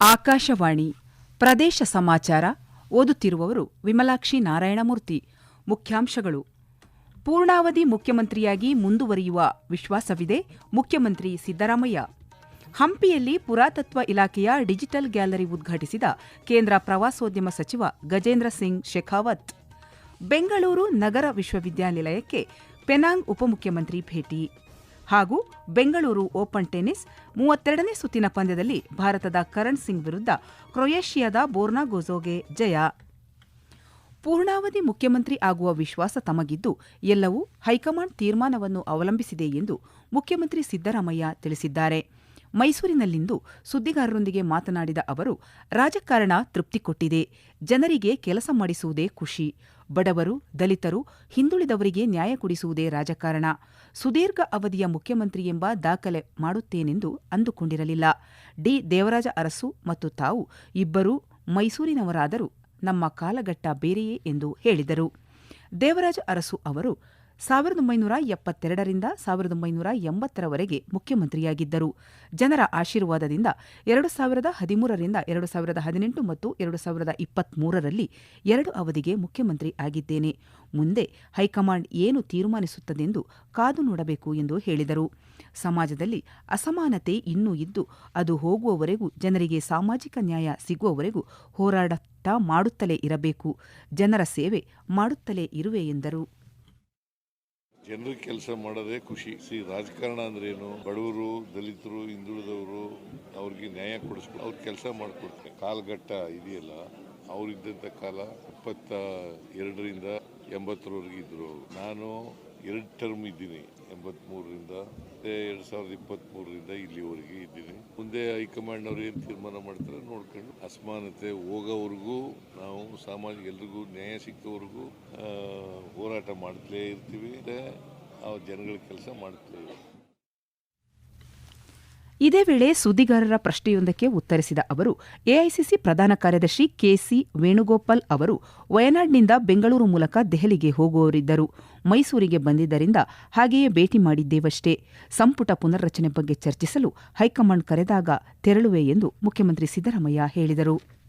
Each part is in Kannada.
ಆಕಾಶವಾಣಿ ಪ್ರದೇಶ ಸಮಾಚಾರ ಓದುತ್ತಿರುವವರು ವಿಮಲಾಕ್ಷಿ ನಾರಾಯಣಮೂರ್ತಿ. ಮುಖ್ಯಾಂಶಗಳು. ಪೂರ್ಣಾವಧಿ ಮುಖ್ಯಮಂತ್ರಿಯಾಗಿ ಮುಂದುವರಿಯುವ ವಿಶ್ವಾಸವಿದೆ ಮುಖ್ಯಮಂತ್ರಿ ಸಿದ್ದರಾಮಯ್ಯ. ಹಂಪಿಯಲ್ಲಿ ಪುರಾತತ್ವ ಇಲಾಖೆಯ ಡಿಜಿಟಲ್ ಗ್ಯಾಲರಿ ಉದ್ಘಾಟಿಸಿದ ಕೇಂದ್ರ ಪ್ರವಾಸೋದ್ಯಮ ಸಚಿವ ಗಜೇಂದ್ರ ಸಿಂಗ್ ಶೇಖಾವತ್. ಬೆಂಗಳೂರು ನಗರ ವಿಶ್ವವಿದ್ಯಾನಿಲಯಕ್ಕೆ ಪೆನಾಂಗ್ ಉಪಮುಖ್ಯಮಂತ್ರಿ ಭೇಟಿ. ಹಾಗೂ ಬೆಂಗಳೂರು ಓಪನ್ ಟೆನಿಸ್ ಮೂವತ್ತೆರಡನೇ ಸುತ್ತಿನ ಪಂದ್ಯದಲ್ಲಿ ಭಾರತದ ಕರಣ್ ಸಿಂಗ್ ವಿರುದ್ಧ ಕ್ರೊಯೇಷಿಯಾದ ಬೋರ್ನಾ ಗೊಜೋಗೆ ಜಯ. ಪೂರ್ಣಾವಧಿ ಮುಖ್ಯಮಂತ್ರಿ ಆಗುವ ವಿಶ್ವಾಸ ತಮಗಿದ್ದು, ಎಲ್ಲವೂ ಹೈಕಮಾಂಡ್ ತೀರ್ಮಾನವನ್ನು ಅವಲಂಬಿಸಿದೆ ಎಂದು ಮುಖ್ಯಮಂತ್ರಿ ಸಿದ್ದರಾಮಯ್ಯ ತಿಳಿಸಿದ್ದಾರೆ. ಮೈಸೂರಿನಲ್ಲಿಂದು ಸುದ್ದಿಗಾರರೊಂದಿಗೆ ಮಾತನಾಡಿದ ಅವರು, ರಾಜಕಾರಣ ತೃಪ್ತಿ ಕೊಟ್ಟಿದೆ, ಜನರಿಗೆ ಕೆಲಸ ಮಾಡಿಸುವುದೇ ಖುಷಿ. ಬಡವರು, ದಲಿತರು, ಹಿಂದುಳಿದವರಿಗೆ ನ್ಯಾಯ ಕೊಡಿಸುವುದೇ ರಾಜಕಾರಣ. ಸುದೀರ್ಘ ಅವಧಿಯ ಮುಖ್ಯಮಂತ್ರಿ ಎಂಬ ದಾಖಲೆ ಮಾಡುತ್ತೇನೆಂದು ಅಂದುಕೊಂಡಿರಲಿಲ್ಲ. ಡಿ. ದೇವರಾಜ ಅರಸು ಮತ್ತು ತಾವು ಇಬ್ಬರೂ ಮೈಸೂರಿನವರಾದರೂ ನಮ್ಮ ಕಾಲಘಟ್ಟ ಬೇರೆಯೇ ಎಂದು ಹೇಳಿದರು. ದೇವರಾಜ ಅರಸು ಅವರು ಸಾವಿರದ ಒಂಬೈನೂರ ಎಪ್ಪತ್ತೆರಡರಿಂದ ಸಾವಿರದ ಒಂಬೈನೂರ ಎಂಬತ್ತರವರೆಗೆ ಮುಖ್ಯಮಂತ್ರಿಯಾಗಿದ್ದರು. ಜನರ ಆಶೀರ್ವಾದದಿಂದ ಎರಡು ಸಾವಿರದ ಹದಿಮೂರರಿಂದ ಎರಡು ಸಾವಿರದ ಹದಿನೆಂಟು ಮತ್ತು ಎರಡು ಸಾವಿರದ ಇಪ್ಪತ್ಮೂರರಲ್ಲಿ ಎರಡು ಅವಧಿಗೆ ಮುಖ್ಯಮಂತ್ರಿ ಆಗಿದ್ದೇನೆ. ಮುಂದೆ ಹೈಕಮಾಂಡ್ ಏನು ತೀರ್ಮಾನಿಸುತ್ತದೆಂದು ಕಾದು ನೋಡಬೇಕು ಎಂದು ಹೇಳಿದರು. ಸಮಾಜದಲ್ಲಿ ಅಸಮಾನತೆ ಇನ್ನೂ ಇದ್ದು ಅದು ಹೋಗುವವರೆಗೂ ಜನರಿಗೆ ಸಾಮಾಜಿಕ ನ್ಯಾಯ ಸಿಗುವವರೆಗೂ ಹೋರಾಡುತ್ತಾ ಮಾಡುತ್ತಲೇ ಇರಬೇಕು. ಜನರ ಸೇವೆ ಮಾಡುತ್ತಲೇ ಇರುವೆ ಎಂದರು. ಜನರಿಗೆ ಕೆಲಸ ಮಾಡೋದೇ ಖುಷಿ. ಸಿ ರಾಜಕಾರಣ ಅಂದ್ರೆ ಏನು? ಬಡವರು, ದಲಿತರು, ಹಿಂದುಳಿದವರು ಅವ್ರಿಗೆ ನ್ಯಾಯ ಕೊಡಿಸ್ಕೊಂಡು ಅವ್ರ ಕೆಲಸ ಮಾಡಿಕೊಡ್ತಾರೆ. ಕಾಲಘಟ್ಟ ಇದೆಯಲ್ಲ, ಅವರಿದ್ದಂಥ ಕಾಲ ಇಪ್ಪತ್ತ ಎರಡರಿಂದ ಎಂಬತ್ತರವರೆಗೆ ಇದ್ರು ನಾನು ಎರಡು ಟರ್ಮ್ ಇದ್ದೀನಿ. ಎಂಬತ್ಮೂರರಿಂದ ಮತ್ತೆ ಎರಡ್ ಸಾವಿರದ ಇಪ್ಪತ್ತ್ಮೂರರಿಂದ ಇಲ್ಲಿವರೆಗೆ ಇದ್ದೀನಿ. ಮುಂದೆ ಹೈಕಮಾಂಡ್ ಅವ್ರು ಏನು ತೀರ್ಮಾನ ಮಾಡ್ತಾರೆ ನೋಡ್ಕೊಂಡು. ಅಸಮಾನತೆ ಹೋಗೋವರೆಗೂ, ನಾವು ಸಾಮಾಜಿಕ ಎಲ್ರಿಗೂ ನ್ಯಾಯ ಸಿಕ್ಕವರೆಗೂ ಹೋರಾಟ ಮಾಡ್ತಲೇ ಇರ್ತೀವಿ. ಆ ಜನಗಳ ಕೆಲಸ ಮಾಡ್ತಲೇ ಇರ್ತೀವಿ. ಇದೇ ವೇಳೆ ಸುದ್ದಿಗಾರರ ಪ್ರಶ್ನೆಯೊಂದಕ್ಕೆ ಉತ್ತರಿಸಿದ ಅವರು, ಎಐಸಿಸಿ ಪ್ರಧಾನ ಕಾರ್ಯದರ್ಶಿ ಕೆಸಿ ವೇಣುಗೋಪಾಲ್ ಅವರು ವಯನಾಡ್ನಿಂದ ಬೆಂಗಳೂರು ಮೂಲಕ ದೆಹಲಿಗೆ ಹೋಗುವವರಿದ್ದರು ಮೈಸೂರಿಗೆ ಬಂದಿದ್ದರಿಂದ ಹಾಗೆಯೇ ಭೇಟಿ ಮಾಡಿದ್ದೇವಷ್ಟೇ. ಸಂಪುಟ ಪುನರ್ರಚನೆ ಬಗ್ಗೆ ಚರ್ಚಿಸಲು ಹೈಕಮಾಂಡ್ ಕರೆದಾಗ ತೆರಳುವೆ ಎಂದು ಮುಖ್ಯಮಂತ್ರಿ ಸಿದ್ದರಾಮಯ್ಯ ಹೇಳಿದರು.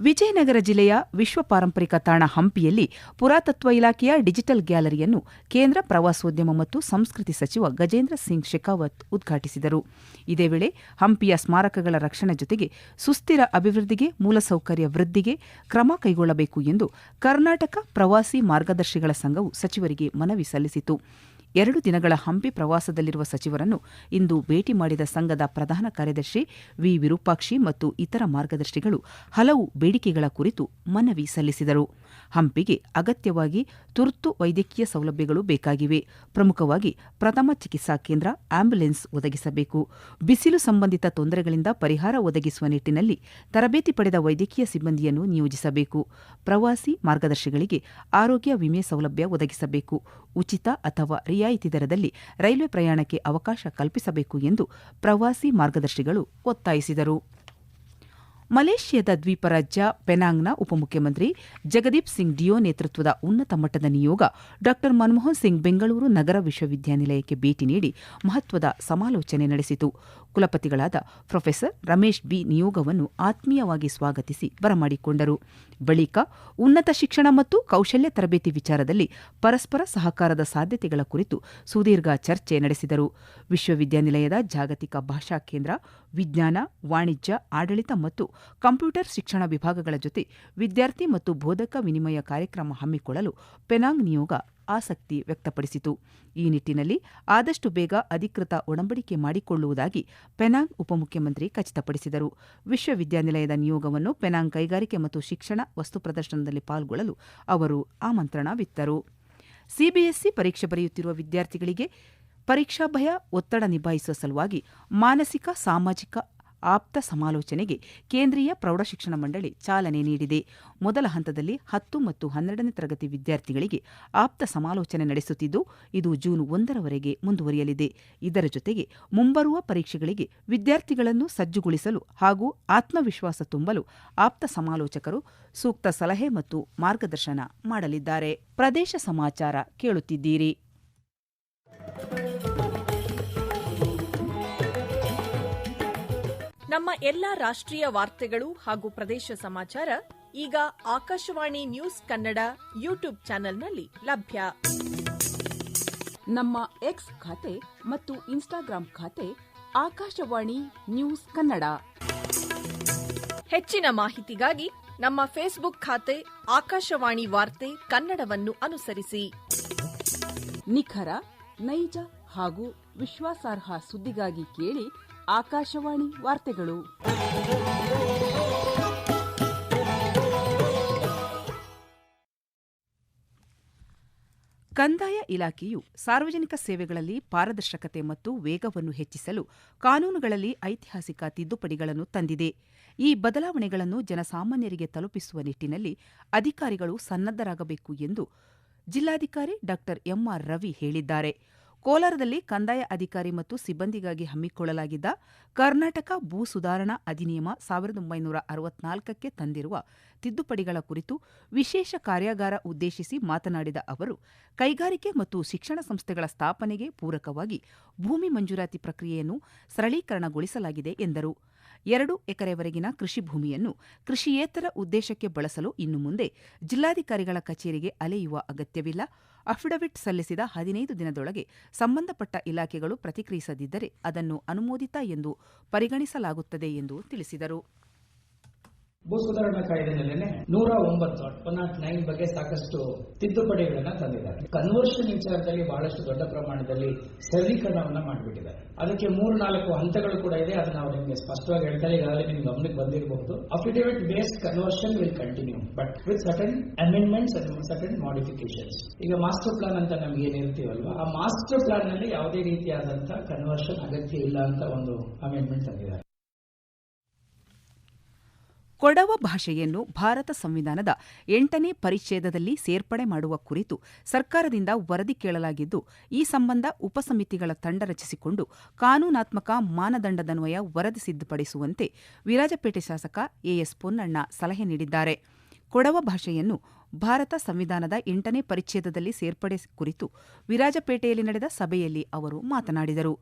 ವಿಜಯನಗರ ಜಿಲ್ಲೆಯ ವಿಶ್ವ ಪಾರಂಪರಿಕ ತಾಣ ಹಂಪಿಯಲ್ಲಿ ಪುರಾತತ್ವ ಇಲಾಖೆಯ ಡಿಜಿಟಲ್ ಗ್ಯಾಲರಿಯನ್ನು ಕೇಂದ್ರ ಪ್ರವಾಸೋದ್ಯಮ ಮತ್ತು ಸಂಸ್ಕೃತಿ ಸಚಿವ ಗಜೇಂದ್ರ ಸಿಂಗ್ ಶೆಖಾವತ್ ಉದ್ಘಾಟಿಸಿದರು. ಇದೇ ವೇಳೆ ಹಂಪಿಯ ಸ್ಮಾರಕಗಳ ರಕ್ಷಣೆ ಜೊತೆಗೆ ಸುಸ್ಥಿರ ಅಭಿವೃದ್ಧಿಗೆ, ಮೂಲಸೌಕರ್ಯ ವೃದ್ಧಿಗೆ ಕ್ರಮ ಕೈಗೊಳ್ಳಬೇಕು ಎಂದು ಕರ್ನಾಟಕ ಪ್ರವಾಸಿ ಮಾರ್ಗದರ್ಶಿಗಳ ಸಂಘವು ಸಚಿವರಿಗೆ ಮನವಿ ಸಲ್ಲಿಸಿತು. ಎರಡು ದಿನಗಳ ಹಂಪಿ ಪ್ರವಾಸದಲ್ಲಿರುವ ಸಚಿವರನ್ನು ಇಂದು ಭೇಟಿ ಮಾಡಿದ ಸಂಘದ ಪ್ರಧಾನ ಕಾರ್ಯದರ್ಶಿ ವಿ. ವಿರೂಪಾಕ್ಷಿ ಮತ್ತು ಇತರ ಮಾರ್ಗದರ್ಶಿಗಳು ಹಲವು ಬೇಡಿಕೆಗಳ ಕುರಿತು ಮನವಿ ಸಲ್ಲಿಸಿದರು. ಹಂಪಿಗೆ ಅಗತ್ಯವಾಗಿ ತುರ್ತು ವೈದ್ಯಕೀಯ ಸೌಲಭ್ಯಗಳು ಬೇಕಾಗಿವೆ. ಪ್ರಮುಖವಾಗಿ ಪ್ರಥಮ ಚಿಕಿತ್ಸಾ ಕೇಂದ್ರ ಆಂಬ್ಯುಲೆನ್ಸ್ ಒದಗಿಸಬೇಕು. ಬಿಸಿಲು ಸಂಬಂಧಿತ ತೊಂದರೆಗಳಿಂದ ಪರಿಹಾರ ಒದಗಿಸುವ ನಿಟ್ಟಿನಲ್ಲಿ ತರಬೇತಿ ಪಡೆದ ವೈದ್ಯಕೀಯ ಸಿಬ್ಬಂದಿಯನ್ನು ನಿಯೋಜಿಸಬೇಕು. ಪ್ರವಾಸಿ ಮಾರ್ಗದರ್ಶಿಗಳಿಗೆ ಆರೋಗ್ಯ ವಿಮೆ ಸೌಲಭ್ಯ ಒದಗಿಸಬೇಕು. ಉಚಿತ ಅಥವಾ ರಿಯಾಯಿತಿ ದರದಲ್ಲಿ ರೈಲ್ವೆ ಪ್ರಯಾಣಕ್ಕೆ ಅವಕಾಶ ಕಲ್ಪಿಸಬೇಕು ಎಂದು ಪ್ರವಾಸಿ ಮಾರ್ಗದರ್ಶಿಗಳು ಒತ್ತಾಯಿಸಿದರು. ಮಲೇಷ್ಯಾದ ದ್ವೀಪ ರಾಜ್ಯ ಪೆನಾಂಗ್ನ ಉಪಮುಖ್ಯಮಂತ್ರಿ ಜಗದೀಪ್ ಸಿಂಗ್ ಡಿಯೋ ನೇತೃತ್ವದ ಉನ್ನತ ಮಟ್ಟದ ನಿಯೋಗ ಡಾ. ಮನಮೋಹನ್ ಸಿಂಗ್ ಬೆಂಗಳೂರು ನಗರ ವಿಶ್ವವಿದ್ಯಾನಿಲಯಕ್ಕೆ ಭೇಟಿ ನೀಡಿ ಮಹತ್ವದ ಸಮಾಲೋಚನೆ ನಡೆಸಿತು. ಕುಲಪತಿಗಳಾದ ಪ್ರೊಫೆಸರ್ ರಮೇಶ್ ಬಿ. ನಿಯೋಗವನ್ನು ಆತ್ಮೀಯವಾಗಿ ಸ್ವಾಗತಿಸಿ ಬರಮಾಡಿಕೊಂಡರು. ಬಳಿಕ ಉನ್ನತ ಶಿಕ್ಷಣ ಮತ್ತು ಕೌಶಲ್ಯ ತರಬೇತಿ ವಿಚಾರದಲ್ಲಿ ಪರಸ್ಪರ ಸಹಕಾರದ ಸಾಧ್ಯತೆಗಳ ಕುರಿತು ಸುದೀರ್ಘ ಚರ್ಚೆ ನಡೆಸಿದರು. ವಿಶ್ವವಿದ್ಯಾನಿಲಯದ ಜಾಗತಿಕ ಭಾಷಾ ಕೇಂದ್ರ ವಿಜ್ಞಾನ, ವಾಣಿಜ್ಯ, ಆಡಳಿತ ಮತ್ತು ಕಂಪ್ಯೂಟರ್ ಶಿಕ್ಷಣ ವಿಭಾಗಗಳ ಜೊತೆ ವಿದ್ಯಾರ್ಥಿ ಮತ್ತು ಬೋಧಕ ವಿನಿಮಯ ಕಾರ್ಯಕ್ರಮ ಹಮ್ಮಿಕೊಳ್ಳಲು ಪೆನಾಂಗ್ ನಿಯೋಗ ಆಸಕ್ತಿ ವ್ಯಕ್ತಪಡಿಸಿತು. ಈ ನಿಟ್ಟಿನಲ್ಲಿ ಆದಷ್ಟು ಬೇಗ ಅಧಿಕೃತ ಒಡಂಬಡಿಕೆ ಮಾಡಿಕೊಳ್ಳುವುದಾಗಿ ಪೆನಾಂಗ್ ಉಪಮುಖ್ಯಮಂತ್ರಿ ಖಚಿತಪಡಿಸಿದರು. ವಿಶ್ವವಿದ್ಯಾನಿಲಯದ ನಿಯೋಗವನ್ನು ಪೆನಾಂಗ್ ಕೈಗಾರಿಕೆ ಮತ್ತು ಶಿಕ್ಷಣ ವಸ್ತು ಪ್ರದರ್ಶನದಲ್ಲಿ ಪಾಲ್ಗೊಳ್ಳಲು ಅವರು ಆಮಂತ್ರಣವಿತ್ತರು ಸಿಬಿಎಸ್ಇ ಪರೀಕ್ಷೆ ಬರೆಯುತ್ತಿರುವ ವಿದ್ಯಾರ್ಥಿಗಳಿಗೆ ಪರೀಕ್ಷಾ ಭಯ, ಒತ್ತಡ ನಿಭಾಯಿಸುವ ಸಲುವಾಗಿ ಮಾನಸಿಕ, ಸಾಮಾಜಿಕ ಆಪ್ತ ಸಮಾಲೋಚನೆಗೆ ಕೇಂದ್ರೀಯ ಪ್ರೌಢಶಿಕ್ಷಣ ಮಂಡಳಿ ಚಾಲನೆ ನೀಡಿದೆ. ಮೊದಲ ಹಂತದಲ್ಲಿ ಹತ್ತು ಮತ್ತು ಹನ್ನೆರಡನೇ ತರಗತಿ ವಿದ್ಯಾರ್ಥಿಗಳಿಗೆ ಆಪ್ತ ಸಮಾಲೋಚನೆ ನಡೆಸುತ್ತಿದ್ದು, ಇದು ಜೂನ್ ಒಂದರವರೆಗೆ ಮುಂದುವರಿಯಲಿದೆ. ಇದರ ಜೊತೆಗೆ ಮುಂಬರುವ ಪರೀಕ್ಷೆಗಳಿಗೆ ವಿದ್ಯಾರ್ಥಿಗಳನ್ನು ಸಜ್ಜುಗೊಳಿಸಲು ಹಾಗೂ ಆತ್ಮವಿಶ್ವಾಸ ತುಂಬಲು ಆಪ್ತ ಸಮಾಲೋಚಕರು ಸೂಕ್ತ ಸಲಹೆ ಮತ್ತು ಮಾರ್ಗದರ್ಶನ ಮಾಡಲಿದ್ದಾರೆ. ಪ್ರದೇಶ ಸಮಾಚಾರ ಕೇಳುತ್ತಿದ್ದೀರಿ. ನಮ್ಮ ಎಲ್ಲ ರಾಷ್ಟ್ರೀಯ ವಾರ್ತೆಗಳು ಹಾಗೂ ಪ್ರದೇಶ ಸಮಾಚಾರ ಈಗ ಆಕಾಶವಾಣಿ ನ್ಯೂಸ್ ಕನ್ನಡ ಯೂಟ್ಯೂಬ್ ಚಾನೆಲ್ನಲ್ಲಿ ಲಭ್ಯ. ನಮ್ಮ ಎಕ್ಸ್ ಖಾತೆ ಮತ್ತು ಇನ್ಸ್ಟಾಗ್ರಾಂ ಖಾತೆ ಆಕಾಶವಾಣಿ ನ್ಯೂಸ್ ಕನ್ನಡ. ಹೆಚ್ಚಿನ ಮಾಹಿತಿಗಾಗಿ ನಮ್ಮ ಫೇಸ್ಬುಕ್ ಖಾತೆ ಆಕಾಶವಾಣಿ ವಾರ್ತೆ ಕನ್ನಡವನ್ನು ಅನುಸರಿಸಿ. ನಿಖರ ನೈಜ ಹಾಗೂ ವಿಶ್ವಾಸಾರ್ಹ ಸುದ್ದಿಗಾಗಿ ಕೇಳಿ ಆಕಾಶವಾಣಿ ವಾರ್ತೆಗಳು. ಕಂದಾಯ ಇಲಾಖೆಯು ಸಾರ್ವಜನಿಕ ಸೇವೆಗಳಲ್ಲಿ ಪಾರದರ್ಶಕತೆ ಮತ್ತು ವೇಗವನ್ನು ಹೆಚ್ಚಿಸಲು ಕಾನೂನುಗಳಲ್ಲಿ ಐತಿಹಾಸಿಕ ತಿದ್ದುಪಡಿಗಳನ್ನು ತಂದಿದೆ. ಈ ಬದಲಾವಣೆಗಳನ್ನು ಜನಸಾಮಾನ್ಯರಿಗೆ ತಲುಪಿಸುವ ನಿಟ್ಟಿನಲ್ಲಿ ಅಧಿಕಾರಿಗಳು ಸನ್ನದ್ದರಾಗಬೇಕು ಎಂದು ಜಿಲ್ಲಾಧಿಕಾರಿ ಡಾ ಎಂಆರ್ ರವಿ ಹೇಳಿದ್ದಾರೆ. ಕೋಲಾರದಲ್ಲಿ ಕಂದಾಯ ಅಧಿಕಾರಿ ಮತ್ತು ಸಿಬ್ಬಂದಿಗಾಗಿ ಹಮ್ಮಿಕೊಳ್ಳಲಾಗಿದ್ದ ಕರ್ನಾಟಕ ಭೂ ಸುಧಾರಣಾ ಅಧಿನಿಯಮ ಸಾವಿರದ ಒಂಬೈನೂರ ಅರವತ್ನಾಲ್ಕಕ್ಕೆ ತಂದಿರುವ ತಿದ್ದುಪಡಿಗಳ ಕುರಿತು ವಿಶೇಷ ಕಾರ್ಯಾಗಾರ ಉದ್ದೇಶಿಸಿ ಮಾತನಾಡಿದ ಅವರು, ಕೈಗಾರಿಕೆ ಮತ್ತು ಶಿಕ್ಷಣ ಸಂಸ್ಥೆಗಳ ಸ್ಥಾಪನೆಗೆ ಪೂರಕವಾಗಿ ಭೂಮಿ ಮಂಜೂರಾತಿ ಪ್ರಕ್ರಿಯೆಯನ್ನು ಸರಳೀಕರಣಗೊಳಿಸಲಾಗಿದೆ ಎಂದರು. ಎರಡು ಎಕರೆವರೆಗಿನ ಕೃಷಿ ಭೂಮಿಯನ್ನು ಕೃಷಿಯೇತರ ಉದ್ದೇಶಕ್ಕೆ ಬಳಸಲು ಇನ್ನು ಮುಂದೆ ಜಿಲ್ಲಾಧಿಕಾರಿಗಳ ಕಚೇರಿಗೆ ಅಲೆಯುವ ಅಗತ್ಯವಿಲ್ಲ. ಅಫಿಡವಿಟ್ ಸಲ್ಲಿಸಿದ ಹದಿನೈದು ದಿನದೊಳಗೆ ಸಂಬಂಧಪಟ್ಟ ಇಲಾಖೆಗಳು ಪ್ರತಿಕ್ರಿಯಿಸದಿದ್ದರೆ ಅದನ್ನು ಅನುಮೋದಿತ ಎಂದು ಪರಿಗಣಿಸಲಾಗುತ್ತದೆ ಎಂದು ತಿಳಿಸಿದರು. ಭೂ ಸುಧಾರಣಾ ಕಾಯ್ದೆನಲ್ಲೇ ನೂರ ಒಂಬತ್ತು ನಾಟ್ ನೈನ್ ಬಗ್ಗೆ ಸಾಕಷ್ಟು ತಿದ್ದುಪಡಿಗಳನ್ನ ತಂದಿದ್ದಾರೆ. ಕನ್ವರ್ಷನ್ ವಿಚಾರದಲ್ಲಿ ಬಹಳಷ್ಟು ದೊಡ್ಡ ಪ್ರಮಾಣದಲ್ಲಿ ಸರಳೀಕರಣವನ್ನ ಮಾಡಿಬಿಟ್ಟಿದ್ದಾರೆ. ಅದಕ್ಕೆ ಮೂರು, ನಾಲ್ಕು ಹಂತಗಳು ಕೂಡ ಇದೆ. ಅದನ್ನ ನಾವು ನಿಮಗೆ ಸ್ಪಷ್ಟವಾಗಿ ಹೇಳ್ತಾರೆ. ಈಗಾಗಲೇ ನಿಮ್ಗೆ ಗಮನಕ್ಕೆ ಬಂದಿರಬಹುದು. Affidavit based conversion will continue but with certain amendments and certain modifications ಈಗ ಮಾಸ್ಟರ್ ಪ್ಲಾನ್ ಅಂತ ನಮ್ಗೆ ಏನಿರ್ತೀವಲ್ವಾ ಆ ಮಾಸ್ಟರ್ ಪ್ಲಾನ್ನಲ್ಲಿ ಯಾವುದೇ ರೀತಿಯಾದಂತಹ ಕನ್ವರ್ಷನ್ ಅಗತ್ಯ ಇಲ್ಲ ಅಂತ ಒಂದು ಅಮೆಂಡ್ಮೆಂಟ್ ತಂದಿದ್ದಾರೆ. ಕೊಡವ ಭಾಷೆಯನ್ನು ಭಾರತ ಸಂವಿಧಾನದ ಎಂಟನೇ ಪರಿಚ್ಛೇದದಲ್ಲಿ ಸೇರ್ಪಡೆ ಮಾಡುವ ಕುರಿತು ಸರ್ಕಾರದಿಂದ ವರದಿ ಕೇಳಲಾಗಿದ್ದು, ಈ ಸಂಬಂಧ ಉಪಸಮಿತಿಗಳ ತಂಡ ರಚಿಸಿಕೊಂಡು ಕಾನೂನಾತ್ಮಕ ಮಾನದಂಡದನ್ವಯ ವರದಿ ಸಿದ್ಧಪಡಿಸುವಂತೆ ವಿರಾಜಪೇಟೆ ಶಾಸಕ ಎಎಸ್ ಪೊನ್ನಣ್ಣ ಸಲಹೆ ನೀಡಿದ್ದಾರೆ. ಕೊಡವ ಭಾಷೆಯನ್ನು ಭಾರತ ಸಂವಿಧಾನದ ಎಂಟನೇ ಪರಿಚ್ಛೇದದಲ್ಲಿ ಸೇರ್ಪಡೆ ಕುರಿತು ವಿರಾಜಪೇಟೆಯಲ್ಲಿ ನಡೆದ ಸಭೆಯಲ್ಲಿ ಅವರು ಮಾತನಾಡಿದರು.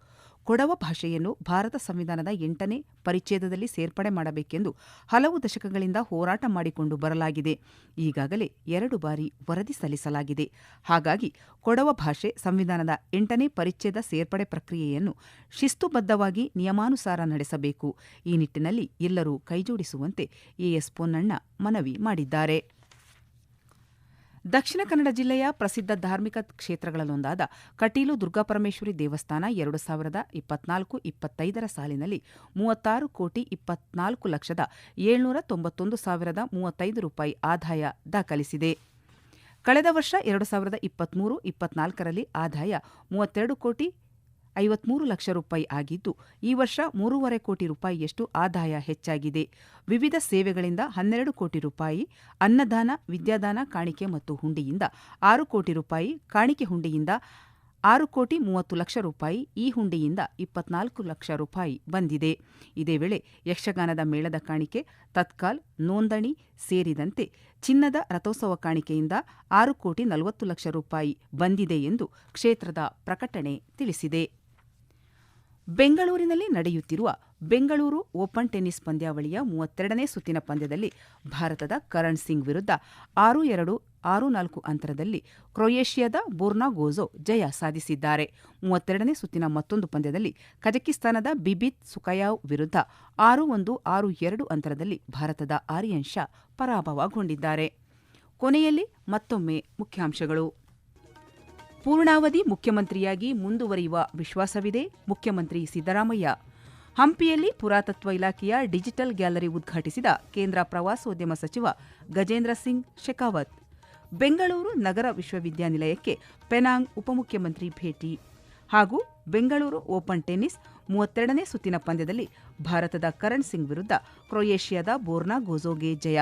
ಕೊಡವ ಭಾಷೆಯನ್ನು ಭಾರತ ಸಂವಿಧಾನದ ಎಂಟನೇ ಪರಿಚ್ಛೇದದಲ್ಲಿ ಸೇರ್ಪಡೆ ಮಾಡಬೇಕೆಂದು ಹಲವು ದಶಕಗಳಿಂದ ಹೋರಾಟ ಮಾಡಿಕೊಂಡು ಬರಲಾಗಿದೆ. ಈಗಾಗಲೇ ಎರಡು ಬಾರಿ ವರದಿ ಸಲ್ಲಿಸಲಾಗಿದೆ. ಹಾಗಾಗಿ ಕೊಡವ ಭಾಷೆ ಸಂವಿಧಾನದ ಎಂಟನೇ ಪರಿಚ್ಛೇದ ಸೇರ್ಪಡೆ ಪ್ರಕ್ರಿಯೆಯನ್ನು ಶಿಸ್ತುಬದ್ಧವಾಗಿ ನಿಯಮಾನುಸಾರ ನಡೆಸಬೇಕು. ಈ ನಿಟ್ಟಿನಲ್ಲಿ ಎಲ್ಲರೂ ಕೈಜೋಡಿಸುವಂತೆ ಎಎಸ್ ಪೊನ್ನಣ್ಣ ಮನವಿ ಮಾಡಿದ್ದಾರೆ. ದಕ್ಷಿಣ ಕನ್ನಡ ಜಿಲ್ಲೆಯ ಪ್ರಸಿದ್ಧ ಧಾರ್ಮಿಕ ಕ್ಷೇತ್ರಗಳಲ್ಲೊಂದಾದ ಕಟೀಲು ದುರ್ಗಾಪರಮೇಶ್ವರಿ ದೇವಸ್ಥಾನ ಎರಡು ಸಾವಿರದ ಇಪ್ಪತ್ನಾಲ್ಕು ಇಪ್ಪತ್ತೈದರ ಸಾಲಿನಲ್ಲಿ ಮೂವತ್ತಾರು ಕೋಟಿ ಇಪ್ಪತ್ನಾಲ್ಕು ಲಕ್ಷದ ಏಳ್ನೂರ ತೊಂಬತ್ತೊಂದು ಸಾವಿರದ ಮೂವತ್ತೈದು ರೂಪಾಯಿ ಆದಾಯ ದಾಖಲಿಸಿದೆ. ಕಳೆದ ವರ್ಷ ಎರಡು ಸಾವಿರದ ಇಪ್ಪತ್ಮೂರು ಇಪ್ಪತ್ನಾಲ್ಕರಲ್ಲಿ ಆದಾಯ ಮೂವತ್ತೆರಡು ಕೋಟಿ ಐವತ್ಮೂರು ಲಕ್ಷ ರೂಪಾಯಿ ಆಗಿದ್ದು, ಈ ವರ್ಷ ಮೂರುವರೆ ಕೋಟಿ ರೂಪಾಯಿಯಷ್ಟು ಆದಾಯ ಹೆಚ್ಚಾಗಿದೆ. ವಿವಿಧ ಸೇವೆಗಳಿಂದ ಹನ್ನೆರಡು ಕೋಟಿ ರೂಪಾಯಿ, ಅನ್ನದಾನ, ವಿದ್ಯಾದಾನ ಕಾಣಿಕೆ ಮತ್ತು ಹುಂಡಿಯಿಂದ ಆರು ಕೋಟಿ ರೂಪಾಯಿ, ಕಾಣಿಕೆ ಹುಂಡಿಯಿಂದ ಆರು ಕೋಟಿ ಮೂವತ್ತು ಲಕ್ಷ ರೂಪಾಯಿ, ಈ ಹುಂಡಿಯಿಂದ ಇಪ್ಪತ್ನಾಲ್ಕು ಲಕ್ಷ ರೂಪಾಯಿ ಬಂದಿದೆ. ಇದೇ ವೇಳೆ ಯಕ್ಷಗಾನದ ಮೇಳದ ಕಾಣಿಕೆ, ತತ್ಕಾಲ್, ನೋಂದಣಿ ಸೇರಿದಂತೆ ಚಿನ್ನದ ರಥೋತ್ಸವ ಕಾಣಿಕೆಯಿಂದ ಆರು ಕೋಟಿ ನಲವತ್ತು ಲಕ್ಷ ರೂಪಾಯಿ ಬಂದಿದೆ ಎಂದು ಕ್ಷೇತ್ರದ ಪ್ರಕಟಣೆ ತಿಳಿಸಿದೆ. ಬೆಂಗಳೂರಿನಲ್ಲಿ ನಡೆಯುತ್ತಿರುವ ಬೆಂಗಳೂರು ಓಪನ್ ಟೆನ್ನಿಸ್ ಪಂದ್ಯಾವಳಿಯ ಮೂವತ್ತೆರಡನೇ ಸುತ್ತಿನ ಪಂದ್ಯದಲ್ಲಿ ಭಾರತದ ಕರಣ್ ಸಿಂಗ್ ವಿರುದ್ಧ ಆರು ಎರಡು, ಆರು ನಾಲ್ಕು ಅಂತರದಲ್ಲಿ ಕ್ರೊಯೇಷಿಯಾದ ಬೋರ್ನಾಗೋಜೊ ಜಯ ಸಾಧಿಸಿದ್ದಾರೆ. ಮೂವತ್ತೆರಡನೇ ಸುತ್ತಿನ ಮತ್ತೊಂದು ಪಂದ್ಯದಲ್ಲಿ ಕಜಕಿಸ್ತಾನದ ಬಿಬಿತ್ ಸುಕಯಾವ್ ವಿರುದ್ಧ ಆರು ಒಂದು, ಆರು ಎರಡು ಅಂತರದಲ್ಲಿ ಭಾರತದ ಆರ್ಯನ್ ಶಾ ಪರಾಭವಗೊಂಡಿದ್ದಾರೆ. ಕೊನೆಯಲ್ಲಿ ಮತ್ತೊಮ್ಮೆ ಮುಖ್ಯಾಂಶಗಳು. ಪೂರ್ಣಾವಧಿ ಮುಖ್ಯಮಂತ್ರಿಯಾಗಿ ಮುಂದುವರಿಯುವ ವಿಶ್ವಾಸವಿದೆ, ಮುಖ್ಯಮಂತ್ರಿ ಸಿದ್ದರಾಮಯ್ಯ. ಹಂಪಿಯಲ್ಲಿ ಪುರಾತತ್ವ ಇಲಾಖೆಯ ಡಿಜಿಟಲ್ ಗ್ಯಾಲರಿ ಉದ್ಘಾಟಿಸಿದ ಕೇಂದ್ರ ಪ್ರವಾಸೋದ್ಯಮ ಸಚಿವ ಗಜೇಂದ್ರ ಸಿಂಗ್ ಶೆಖಾವತ್. ಬೆಂಗಳೂರು ನಗರ ವಿಶ್ವವಿದ್ಯಾನಿಲಯಕ್ಕೆ ಪೆನಾಂಗ್ ಉಪಮುಖ್ಯಮಂತ್ರಿ ಭೇಟಿ. ಹಾಗೂ ಬೆಂಗಳೂರು ಓಪನ್ ಟೆನಿಸ್ ಮೂವತ್ತೆರಡನೇ ಸುತ್ತಿನ ಪಂದ್ಯದಲ್ಲಿ ಭಾರತದ ಕರಣ್ ಸಿಂಗ್ ವಿರುದ್ಧ ಕ್ರೊಯೇಷಿಯಾದ ಬೋರ್ನಾ ಗೋಜೋಗೆ ಜಯ.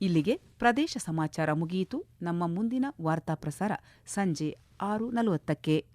ಇಲ್ಲಿಗೆ ಪ್ರದೇಶ ಸಮಾಚಾರ ಮುಗಿಯಿತು. ನಮ್ಮ ಮುಂದಿನ ವಾರ್ತಾ ಪ್ರಸಾರ ಸಂಜೆ ಆರು ನಲವತ್ತಕ್ಕೆ.